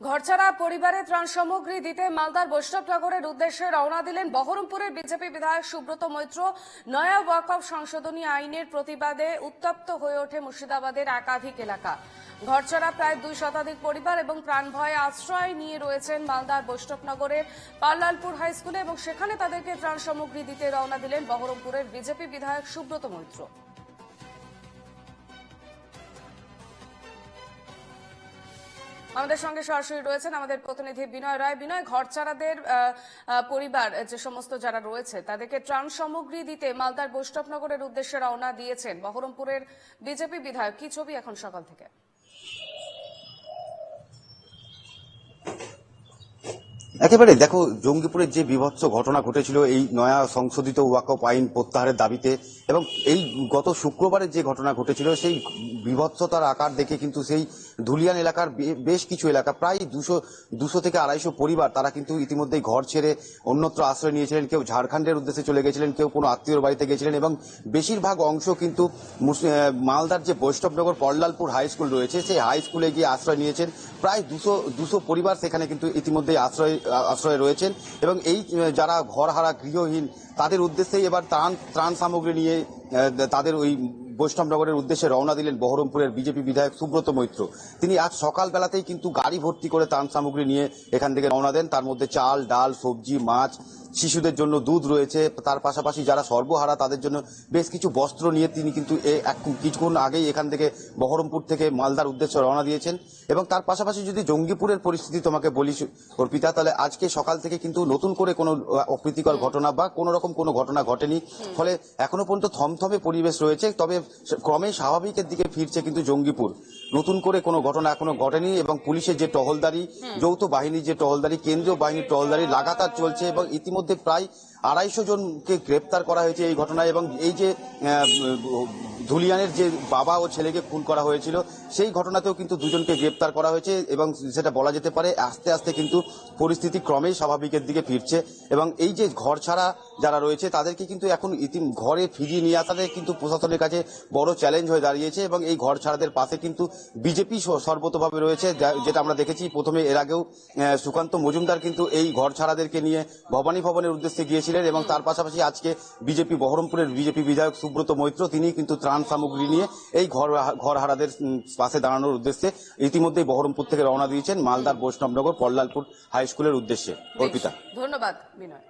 ঘরছাড়া পরিবারে ত্রাণ সামগ্রী দিতে মালদার বৈষ্ণবনগরের উদ্দেশ্যে রওনা দিলেন বহরমপুরের বিজেপি বিধায়ক সুব্রত মৈত্র। নয়া ওয়াকফ সংশোধনী আইনের প্রতিবাদে উত্তপ্ত হয়ে ওঠে মুর্শিদাবাদের একাধিক এলাকা। ঘরছাড়া প্রায় দুই শতাধিক পরিবার এবং প্রাণভয়ে আশ্রয় নিয়ে রয়েছেন মালদার বৈষ্ণবনগরের পাল্লালপুর হাই স্কুলে এবং সেখানে তাদেরকে ত্রাণ সামগ্রী দিতে রওনা দিলেন বহরমপুরের বিজেপি বিধায়ক সুব্রত মৈত্র। আমাদের সঙ্গে সরাসরি রয়েছেন আমাদের প্রতিনিধি বিনয় রায়। বিনয়, ঘরচারাদের পরিবার, যে সমস্ত যারা রয়েছে, তাদেরকে ত্রাণ সামগ্রী দিতে মালদার বৈষ্ণবনগরের উদ্দেশ্যে রওনা দিয়েছেন বহরমপুরের বিজেপি বিধায়ক। কি ছবি এখন সকাল থেকে? একেবারে দেখো, জঙ্গিপুরের যে বিভৎস ঘটনা ঘটেছিল, এই নয়া সংশোধিত ওয়াকফ আইন প্রত্যাহারের দাবিতে, এবং এই গত শুক্রবারের যে ঘটনা ঘটেছিল, সেই বিভৎসতার আকার দেখে কিন্তু সেই ধুলিয়ান এলাকার বেশ কিছু এলাকা, প্রায় দুশো দুশো থেকে আড়াইশো পরিবার তারা কিন্তু ইতিমধ্যেই ঘর ছেড়ে অন্যত্র আশ্রয় নিয়েছিলেন। কেউ ঝাড়খণ্ডের উদ্দেশ্যে চলে গেছিলেন, কেউ কোনো আত্মীয়র বাড়িতে গেছিলেন এবং বেশিরভাগ অংশ কিন্তু মালদার যে বৈষ্ণবনগর পল্লালপুর হাই স্কুল রয়েছে, সেই হাই স্কুলে গিয়ে আশ্রয় নিয়েছেন। প্রায় দুশো দুশো পরিবার সেখানে কিন্তু ইতিমধ্যেই আশ্রয় আশ্রয় রয়েছেন এবং এই যারা ঘরহারা গৃহহীন তাদের উদ্দেশ্যেই এবার ত্রাণ ত্রাণ সামগ্রী নিয়ে তাদের ওই বৈষ্ণবনগরের উদ্দেশ্যে রওনা দিলেন বহরমপুরের বিজেপি বিধায়ক সুব্রত মৈত্র। তিনি আজ সকালবেলাতেই কিন্তু গাড়ি ভর্তি করে ত্রাণ সামগ্রী নিয়ে এখান থেকে রওনা দেন। তার মধ্যে চাল, ডাল, সবজি, মাছ শিশুদের জন্য দুধ রয়েছে। তার পাশাপাশি যারা সর্বহারা তাদের জন্য বেশ কিছু বস্ত্র নিয়ে তিনি কিন্তু এক কিছুক্ষণ আগেই এখান থেকে বহরমপুর থেকে মালদার উদ্দেশ্যে রওনা দিয়েছেন। এবং তার পাশাপাশি যদি জঙ্গিপুরের পরিস্থিতি তোমাকে বলি অর্পিতা তাহলে আজকে সকাল থেকে কিন্তু নতুন করে কোনো অপ্রীতিকর ঘটনা বা কোনো রকম কোনো ঘটনা ঘটেনি। ফলে এখনও পর্যন্ত থমথমে পরিবেশ রয়েছে তবে ক্রমে স্বাভাবিকের দিকে ফিরছে কিন্তু জঙ্গিপুর। নতুন করে কোনো ঘটনা এখনও ঘটেনি এবং পুলিশের যে টহলদারি যৌথ বাহিনীর যে টহলদারি কেন্দ্রীয় বাহিনীর টহলদারি লাগাতার চলছে এবং ইতিমধ্যে প্রায় আড়াইশো জনকে গ্রেপ্তার করা হয়েছে এই ঘটনায় এবং এই যে ধুলিয়ানের যে বাবা ও ছেলেকে খুন করা হয়েছিল, সেই ঘটনাতেও কিন্তু দুজনকে গ্রেপ্তার করা হয়েছে এবং সেটা বলা যেতে পারে আস্তে আস্তে কিন্তু পরিস্থিতি ক্রমেই স্বাভাবিকের দিকে ফিরছে এবং এই যে ঘর ছাড়া যারা রয়েছে, তাদেরকে কিন্তু এখন ইতিম, ঘরে ফিরিয়ে নিয়ে আসাতে কিন্তু প্রশাসনের কাছে বড় চ্যালেঞ্জ হয়ে দাঁড়িয়েছে এবং এই ঘর ছাড়াদের পাশে কিন্তু বিজেপি সর্বতভাবে রয়েছে যেটা আমরা দেখেছি প্রথমে এর আগেও সুকান্ত মজুমদার কিন্তু এই ঘর ছাড়াদেরকে নিয়ে ভবানী ভবনের উদ্দেশ্যে গিয়েছিলেন এবং তার পাশাপাশি আজকে বিজেপি, বহরমপুরের বিজেপি বিধায়ক সুব্রত মৈত্র, তিনি কিন্তু ত্রাণ সামগ্রী নিয়ে এই ঘর ঘর হারাদের পাশে দাঁড়ানোর উদ্দেশ্যে ইতিমধ্যেই বহরমপুর থেকে রওনা দিয়েছেন মালদার বৈষ্ণবনগর, পল্লালপুর হাইস্কুলের উদ্দেশ্যে। অর্পিতা। ধন্যবাদ, বিনয়।